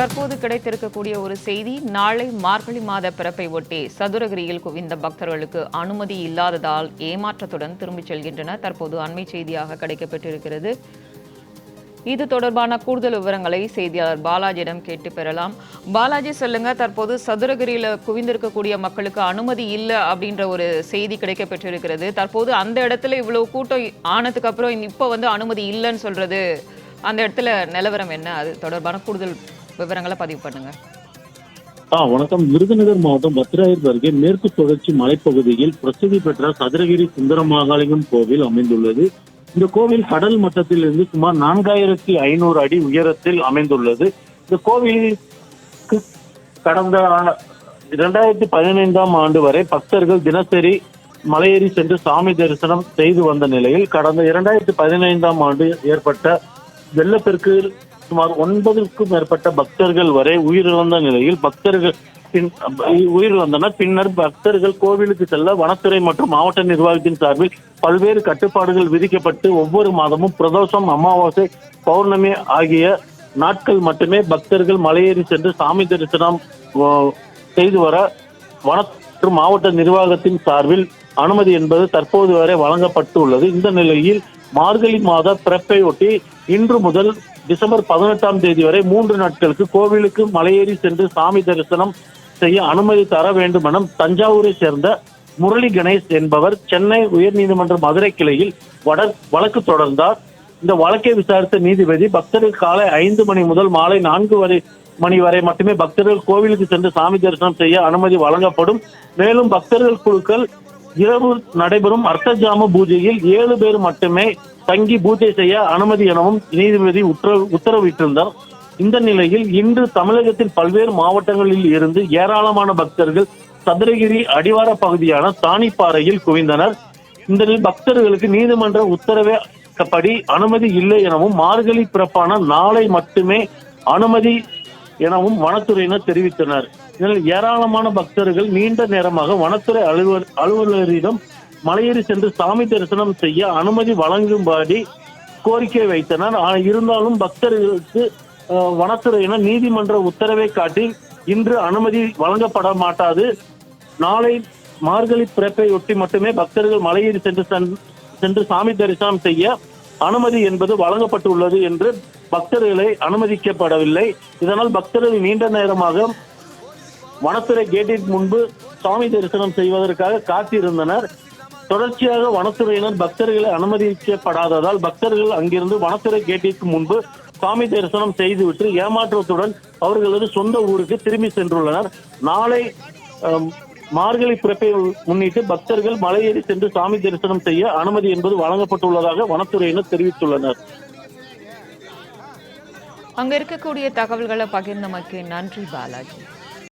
தற்போது கிடைத்திருக்கக்கூடிய ஒரு செய்தி நாளை மார்கழி மாத பிறப்பை ஒட்டி சதுரகிரியில் குவிந்த பக்தர்களுக்கு அனுமதி இல்லாததால் ஏமாற்றத்துடன் திரும்பிச் செல்கின்றனர். தற்போது அண்மை செய்தியாக கிடைக்கப்பட்டிருக்கிறது இது தொடர்பான கூடுதல் விவரங்களை செய்தியாளர் பாலாஜியிடம் கேட்டு பெறலாம். பாலாஜி சொல்லுங்க தற்போது சதுரகிரியில குவிந்திருக்கக்கூடிய மக்களுக்கு அனுமதி இல்லை அப்படின்ற ஒரு செய்தி கிடைக்கப்பட்டிருக்கிறது தற்போது அந்த இடத்துல இவ்வளவு கூட்டம் ஆனதுக்கு அப்புறம் இப்போ வந்து அனுமதி இல்லைன்னு சொல்றது அந்த இடத்துல நிலவரம் என்ன? அது தொடர்பான கூடுதல் விவரங்களை பதிவு பண்ணுங்க. ஆ வணக்கம். விருதுநகர் மாவட்டம் பத்ராயர் அருகே மேற்கு தொடர்ச்சி மலைப்பகுதியில் பிரசித்தி பெற்ற சதுரகிரி சுந்தரமாகாளியம் கோவில் அமைந்துள்ளது. இந்த கோவில் கடல் மட்டத்தில் இருந்து சுமார் நான்காயிரத்தி ஐநூறு அடி உயரத்தில் அமைந்துள்ளது. இந்த கோவிலுக்கு கடந்த இரண்டாயிரத்தி பதினைந்தாம் ஆண்டு வரை பக்தர்கள் தினசரி மலையேறி சென்று சாமி தரிசனம் செய்து வந்த நிலையில் கடந்த இரண்டாயிரத்தி பதினைந்தாம் ஆண்டு ஏற்பட்ட வெள்ளப்பெருக்கு சுமார் ஒன்பதுக்கும் மேற்பட்ட பக்தர்கள் வரை உயிரிழந்த நிலையில் பக்தர்கள் பின் உயிரிழந்தனர். பின்னர் பக்தர்கள் கோவிலுக்கு செல்ல வனத்துறை மற்றும் மாவட்ட நிர்வாகத்தின் சார்பில் பல்வேறு கட்டுப்பாடுகள் விதிக்கப்பட்டு ஒவ்வொரு மாதமும் பிரதோஷம் அமாவாசை பௌர்ணமி ஆகிய நாட்கள் மட்டுமே பக்தர்கள் மலையேறி சென்று சாமி தரிசனம் செய்து வர வன மற்றும் மாவட்ட நிர்வாகத்தின் சார்பில் அனுமதி என்பது தற்போது வரை வழங்கப்பட்டுள்ளது. இந்த நிலையில் மார்கழி மாத பிறப்பையொட்டி இன்று முதல் டிசம்பர் பதினெட்டாம் தேதி வரை மூன்று நாட்களுக்கு கோவிலுக்கு மலையேறி சென்று சாமி தரிசனம் செய்ய அனுமதி தர வேண்டும் என தஞ்சாவூரை சேர்ந்த முரளி கணேஷ் என்பவர் சென்னை உயர்நீதிமன்ற மதுரை கிளையில் வட வழக்கு தொடர்ந்தார். இந்த வழக்கை விசாரித்த நீதிபதி பக்தர்கள் காலை ஐந்து மணி முதல் மாலை நான்கு வரை மணி வரை மட்டுமே பக்தர்கள் கோவிலுக்கு சென்று சாமி தரிசனம் செய்ய அனுமதி வழங்கப்படும். மேலும் பக்தர்கள் குழுக்கள் இரவு நடைபெறும் அர்த்தஜாம பூஜையில் ஏழு பேர் மட்டுமே தங்கி பூஜை செய்ய அனுமதி எனவும் நீதிபதி உத்தரவு உத்தரவிட்டிருந்தார். இந்த நிலையில் இன்று தமிழகத்தில் பல்வேறு மாவட்டங்களில் இருந்து ஏராளமான பக்தர்கள் சதுரகிரி அடிவார பகுதியான தானிப்பாறையில் குவிந்தனர். இந்த நிலையில் பக்தர்களுக்கு நீதிமன்ற படி அனுமதி இல்லை எனவும் மார்கழி பிறப்பான நாளை மட்டுமே அனுமதி எனவும் வனத்துறையினர் தெரிவித்தனர். இதில் ஏராளமான பக்தர்கள் நீண்ட நேரமாக வனத்துறை அலுவலர் அலுவலரிடம் மலையேறி சென்று சாமி தரிசனம் செய்ய அனுமதி வழங்கும்படி கோரிக்கை வைத்தனர். ஆனால் இருந்தாலும் பக்தர்களுக்கு வனத்துறையினர் நீதிமன்ற உத்தரவை காட்டி இன்று அனுமதி வழங்கப்பட மாட்டாது. நாளை மார்கழி பிறப்பை ஒட்டி மட்டுமே பக்தர்கள் மலையேறி சென்று சென்- சென்று சாமி தரிசனம் செய்ய அனுமதி என்பது வழங்கப்பட்டுள்ளது என்று பக்தர்களை அனுமதிக்கப்படவில்லை. இதனால் பக்தர்கள் நீண்ட நேரமாக வனத்துறை கேட்டிற்கு முன்பு சாமி தரிசனம் செய்வதற்காக காத்திருந்தனர். தொடர்ச்சியாக வனத்துறையினர் பக்தர்களை அனுமதிக்கப்படாததால் பக்தர்கள் அங்கிருந்து வனத்துறை கேட்டிற்கு முன்பு சாமி தரிசனம் செய்துவிட்டு ஏமாற்றத்துடன் அவர்களது சொந்த ஊருக்கு திரும்பி சென்றுள்ளனர். நாளை மார்கழி பிறப்பை முன்னிட்டு பக்தர்கள் மலையேறி சென்று சாமி தரிசனம் செய்ய அனுமதி என்பது வழங்கப்பட்டுள்ளதாக வனத்துறையினர் தெரிவித்துள்ளனர். அங்க இருக்கக்கூடிய தகவல்களை பகிர்ந்தமைக்கு நன்றி பாலாஜி.